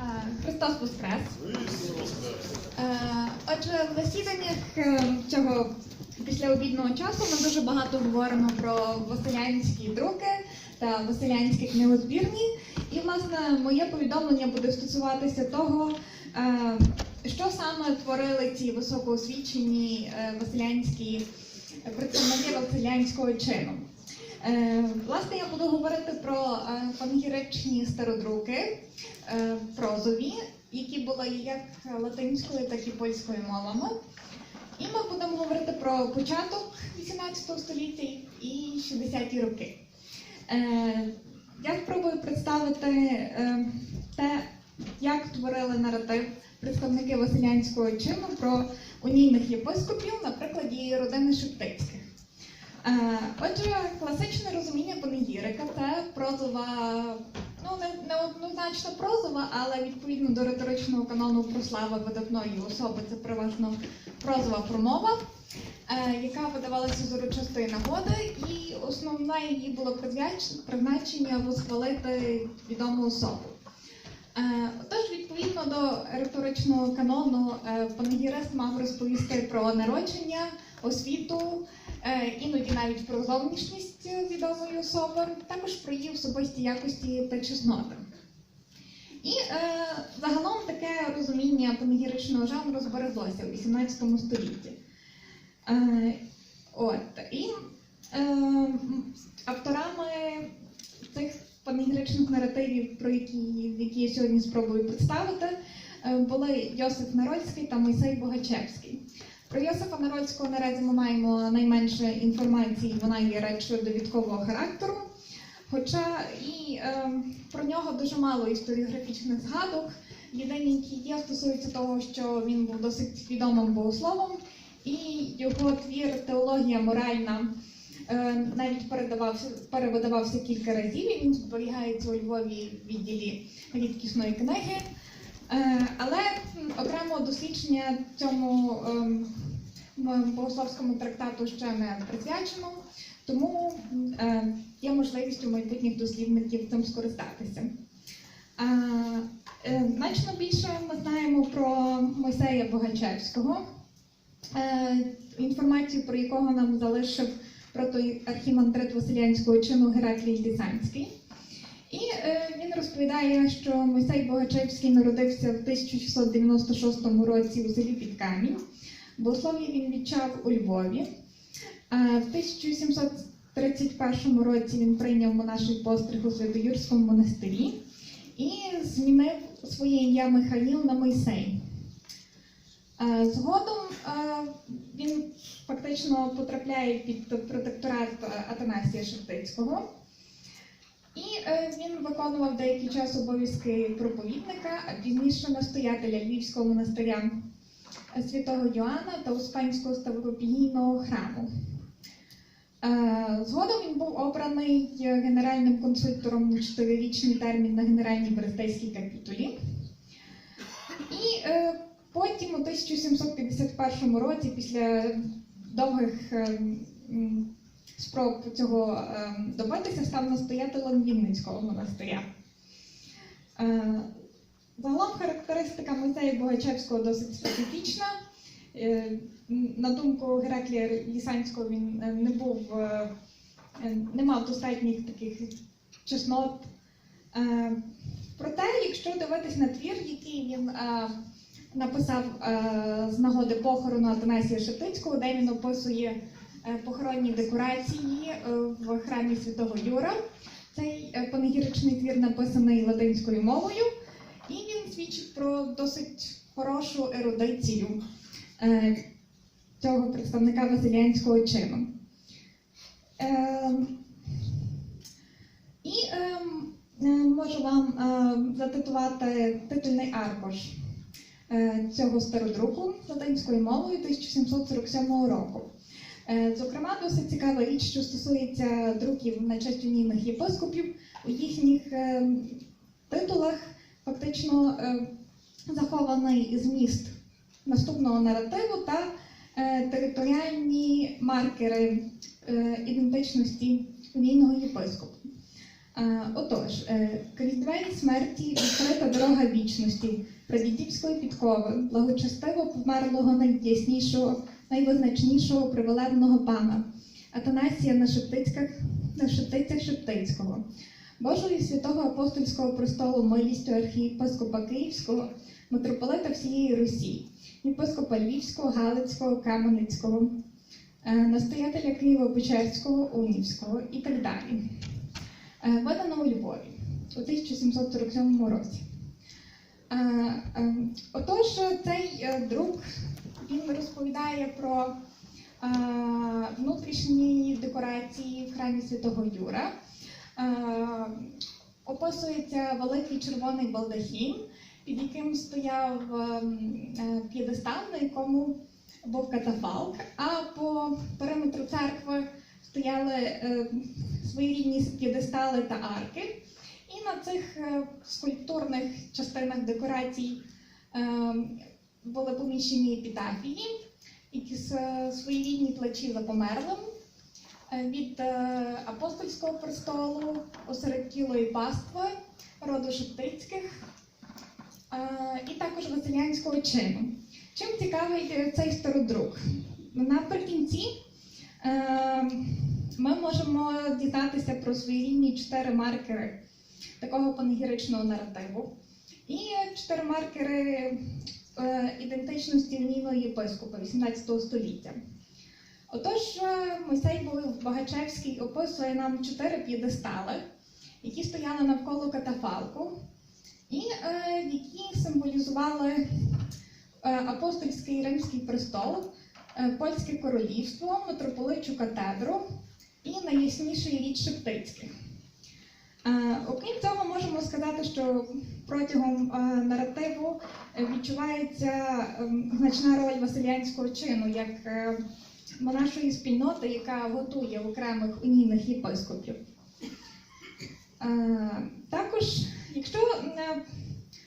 Е, Христос Воскрес. Е, Отже, в засіданнях е, цього післяобідного часу ми дуже багато говоримо про василянські друки та василянські книгозбірні. І, власне, моє повідомлення буде стосуватися того, що саме творили ці високоосвічені василянські представники василянського чину. Е, Власне, я буду говорити про е, стародруки е, прозові, які були як латинською, так і польською мовами. І ми будемо говорити про початок 18 століття і 60-ті роки. Я спробую представити те, як творили наратив представники Василянського чину про унійних єпископів на прикладі родини Шептицьких. Е, Отже, класичне розуміння панегірика це прозова, ну не, однозначно прозова, але відповідно до риторичного канону про слави видатної особи це переважно прозова промова, е, яка видавалася з урочистої нагоди, і основне її було признач- призначення восхвалити відому особу. Е, Тож, відповідно до риторичного канону, панегірист мав розповісти про народження, освіту, іноді навіть про зовнішність відомої особи, також про її особисті якості та чесноти. І е, загалом таке розуміння панегіричного жанру збереглося у XVIII столітті. Е, от, і е, авторами цих панегіричних наративів, про які, які я сьогодні спробую представити, е, були Йосиф Народський та Мойсей Богачевський. Про Йосифа Народського наразі ми маємо найменше інформації, вона є радше довідкового характеру. Хоча і е, про нього дуже мало історіографічних згадок. Єдині, які є, стосуються того, що він був досить відомим богословом, і його твір Теологія моральна е, навіть перевидавався кілька разів. Він зберігається у Львові в відділі рідкісної книги. Е, але м, окремого дослідження цьому ем, богословському трактату ще не присвячено, тому е, є можливість у майбутніх дослідників цим скористатися. Е, значно більше ми знаємо про Мойсея Богачевського, інформацію про якого нам залишив протоархімандрит Василянського чину Гераклій Лізанський. І е, він розповідає, що Мойсей Богачевський народився в 1696 році у селі Підкамінь. Богослов'я він відчав у Львові. Е, в 1731 році він прийняв монаший постриг у Святоюрському монастирі і змінив своє ім'я Михаїл на Мойсей. Е, Згодом е, він фактично потрапляє під протекторат Атанасія Шептицького. І е, він виконував деякий час обов'язки проповідника, а пізніше настоятеля Львівського монастиря е, святого Йоанна та Успенського ставропігійного храму. Е, Згодом він був обраний генеральним консультором на чотирирічний термін на Генеральній Берестейській капітулі. І потім, у 1751 році, після довгих спроб цього е, добитися, став настоятелем Вінницького монастиря. Е, Загалом характеристика музею Богачевського досить специфічна. Е, На думку Гераклія Лісанського, він е, не був, не мав достатніх таких чеснот. Проте, якщо дивитись на твір, який він написав з нагоди похорону Атанасія Шептицького, де він описує похоронні декорації е, в храмі Святого Юра. Цей е, панегіричний твір написаний латинською мовою, і він свідчить про досить хорошу ерудицію е, цього представника василянського чину. Е, І ем, е, можу вам е, затитувати титульний аркуш е, цього стародруку латинською мовою 1747 року. Е, Зокрема, досить цікава річ, що стосується друків на честь унійних єпископів. У їхніх е, титулах фактично е, захований зміст наступного наративу та територіальні маркери ідентичності унійного єпископа. Отож, крізь двері смерті відкрита дорога вічності, прадідівської підкови, благочестиво померлого найяснішого, найвизначнішого привилебного пана, Атанасія на Шептицьках, на Шептицях Шептицького, Божого і святого апостольського престолу милістю архієпископа Київського, митрополита всієї Русі, єпископа Львівського, Галицького, Кам'янецького, е, настоятеля Києво-Печерського, Унівського і так далі. Е, Видано у Львові у 1747 році. Е, е, Отож, цей е, друк він розповідає про внутрішні декорації в храмі Святого Юра. Описується великий червоний балдахін, під яким стояв ем, п'єдестал, на якому був катафалк, а по периметру церкви стояли своєрідні п'єдестали та арки. І на цих е, скульптурних частинах декорацій е, були поміщені епітафії, які с- своєрідні плачі за померлим е, від е, апостольського престолу, осередкілої пастви, роду Шептицьких е, і також Василянського чину. Чим цікавий е, цей стародрук? Наприкінці е, ми можемо дізнатися про своєрідні чотири маркери такого панегіричного наративу. І чотири маркери е, ідентичності лінійного єпископа 18 століття. Отож, е, Мойсей Багачевський описує нам чотири п'єдестали, які стояли навколо катафалку, і е, які символізували е, апостольський римський престол, польське королівство, митрополичу катедру і найясніший рід Шептицьких. Е, Окрім цього, можемо сказати, що протягом е, наративу е, відчувається ем, значна роль василянського чину як е, монашої спільноти, яка готує окремих унійних єпископів. Е, Також, якщо е,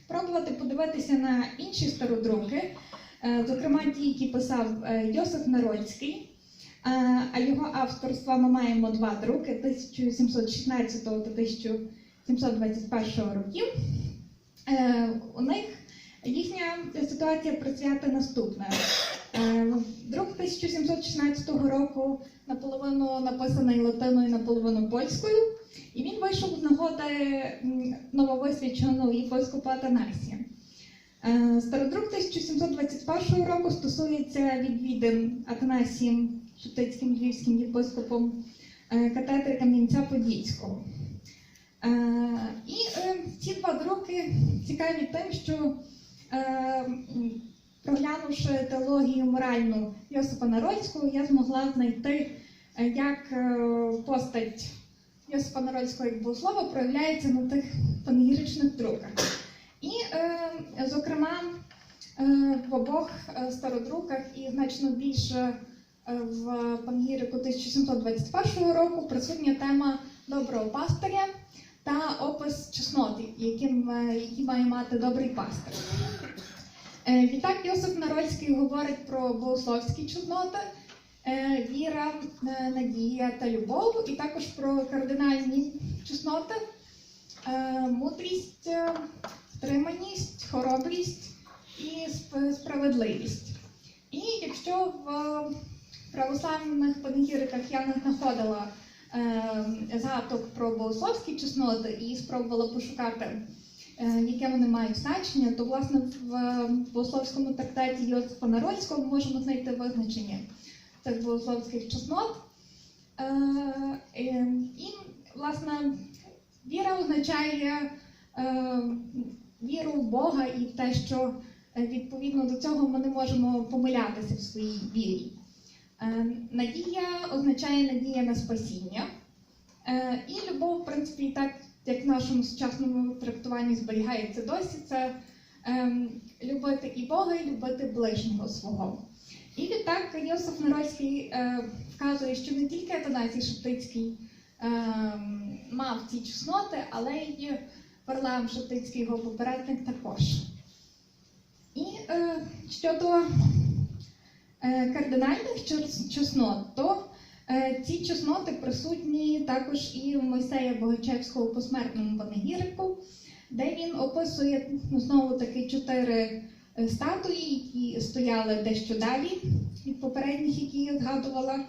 пробувати подивитися на інші стародруки, е, зокрема ті, які писав е, Йосиф Нарольський, е, а його авторства ми маємо два друки 1716 та 1721 років. Е, У них їхня ситуація присвята наступна. Е, Друк 1716 року наполовину написаний латиною, наполовину польською, і він вийшов з нагоди м, нововисвяченого єпископа Атанасія. Е, Стародрук 1721 року стосується відвідин Атанасієм Шептицьким львівським єпископом е, катедри Кам'янця-Подільського. Е, І е, ці два друки цікаві тим, що проглянувши теологію моральну Йосипа Народського, я змогла знайти, як постать Йосипа Народського як богослова проявляється на тих панегіричних друках. І, зокрема, в обох стародруках і значно більше в панегірику 1721 року присутня тема доброго пастиря та опис чесноти, е, які має мати добрий пастир. Е, Відтак Йосип Нарольський говорить про богословські чесноти, е, віра, надія та любов, і також про кардинальні чесноти, мудрість, стриманість, хоробрість і справедливість. І якщо в православних панегіриках я не знаходила е, згадок про богословські чесноти і спробувала пошукати, е, яке вони мають значення, то власне в е, богословському трактаті Йосифа Нарольського ми можемо знайти визначення цих богословських чеснот. Е, е, І, власне, віра означає е, віру в Бога і те, що е, відповідно до цього ми не можемо помилятися в своїй вірі. Е, Надія означає надія на спасіння. Е, І любов, в принципі, так як в нашому сучасному трактуванні зберігається досі, це ем, любити і Бога, і любити ближнього свого. І відтак Йосиф Нарольський е, вказує, що не тільки Атанасій Шептицький ем, мав ці чесноти, але й Варлам Шептицький, його попередник також. І щодо кардинальних чеснот, то Е, Ці чесноти присутні також і в Мойсея Богачевського посмертному панегірику, де він описує ну, знову таки чотири е, статуї, які стояли дещо далі від попередніх, які я згадувала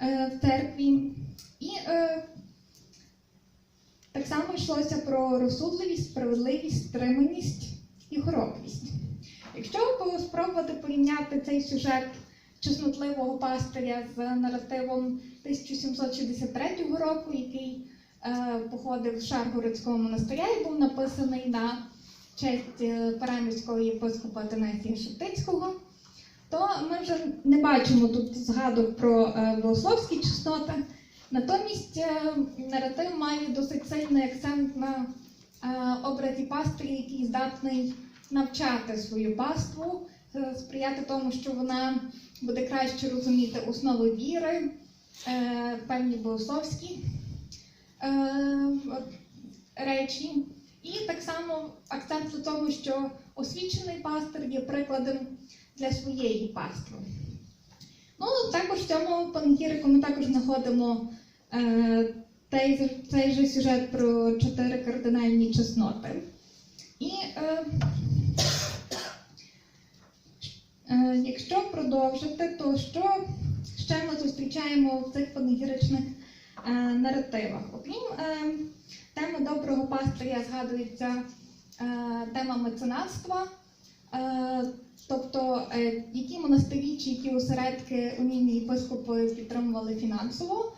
е, в церкві. І е, так само йшлося про розсудливість, справедливість, стриманість і хоробрість. Якщо спробувати порівняти цей сюжет чеснотливого пастиря з наративом 1763 року, який е, походив з Шаргородського монастиря і був написаний на честь е, парамівського єпископа Тенесія Шептицького, то ми вже не бачимо тут згадок про е, богословські чесноти. Натомість е, наратив має досить сильний акцент на е, образі пастиря, який здатний навчати свою паству, е, сприяти тому, що вона буде краще розуміти основи віри, е, певні богословські е, речі. І так само акцент на тому, що освічений пастир є прикладом для своєї пастви. Ну, також в цьому панегірику ми також знаходимо е, цей, цей же сюжет про чотири кардинальні чесноти. І е, якщо продовжити, то що ще ми зустрічаємо в цих панегіричних е, наративах? Окрім е, теми доброго пастиря згадується е, тема меценатства. Е, Тобто, е, які монастирі чи які осередки унійні єпископи підтримували фінансово,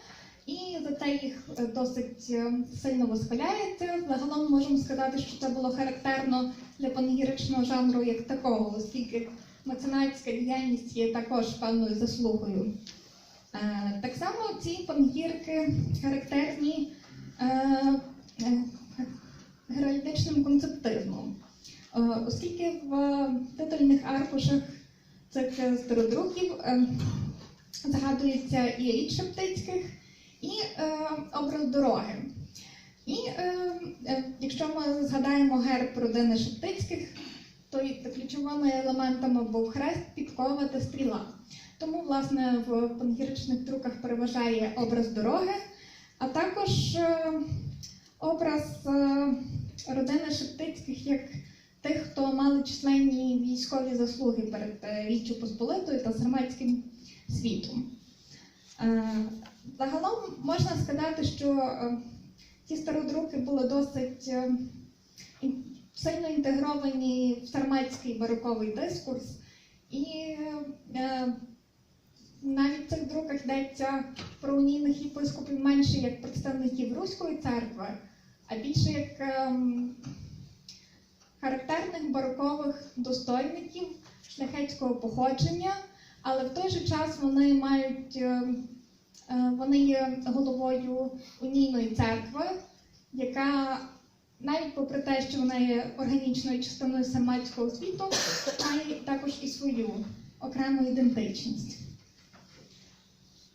і за це їх е, досить е, сильно восхваляється. Загалом можемо сказати, що це було характерно для панегіричного жанру як такого, оскільки меценатська діяльність є також певною заслугою. Е, Так само ці панегірки характерні е, е, геральдичним концептизмом. Оскільки в титульних аркушах цих стародруків згадується і рід Шептицьких, і образ дороги. І якщо ми згадаємо герб родини Шептицьких, то ключовими елементами був хрест, підкова та стріла. Тому, власне, в пангіричних друках переважає образ дороги, а також е, образ е, родини Шептицьких як тих, хто мали численні військові заслуги перед е, Річчю Посполитою та громадським світом. Загалом можна сказати, що ці стародруки були досить сильно інтегровані в сарматський бароковий дискурс, і е, навіть в цих друках йдеться про унійних єпископів менше як представників Руської церкви, а більше як ем, характерних барокових достойників шляхетського походження, але в той же час вони мають е, е, вони є головою унійної церкви, яка навіть попри те, що вона є органічною частиною сарматського світу, має також і свою окрему ідентичність.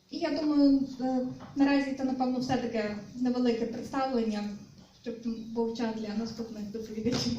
І я думаю, е, наразі це, напевно, все таке невелике представлення, щоб був час для наступних доповідачів.